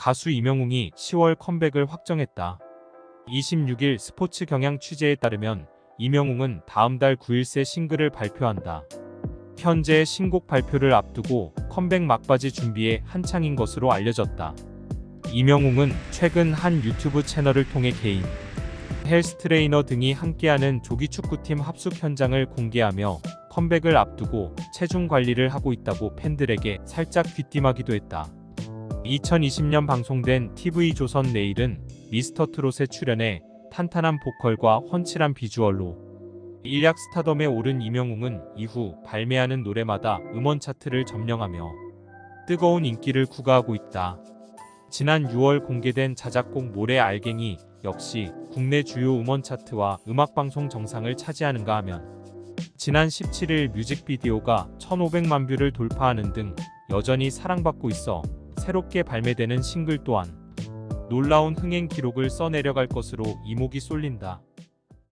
가수 이명웅이 10월 컴백을 확정했다. 26일 스포츠 경향 취재에 따르면 이명웅은 다음 달 9일 새 싱글을 발표한다. 현재 신곡 발표를 앞두고 컴백 막바지 준비에 한창인 것으로 알려졌다. 이명웅은 최근 한 유튜브 채널을 통해 개인, 헬스 트레이너 등이 함께하는 조기 축구팀 합숙 현장을 공개하며 컴백을 앞두고 체중 관리를 하고 있다고 팬들에게 살짝 귀띔하기도 했다. 2020년 방송된 TV조선 내일은 미스터 트롯에 출연해 탄탄한 보컬과 훤칠한 비주얼로 일약 스타덤에 오른 이명웅은 이후 발매하는 노래마다 음원 차트를 점령하며 뜨거운 인기를 구가하고 있다. 지난 6월 공개된 자작곡 모래 알갱이 역시 국내 주요 음원 차트와 음악방송 정상을 차지하는가 하면 지난 17일 뮤직비디오가 1500만 뷰를 돌파하는 등 여전히 사랑받고 있어 새롭게 발매되는 싱글 또한 놀라운 흥행 기록을 써내려갈 것으로 이목이 쏠린다.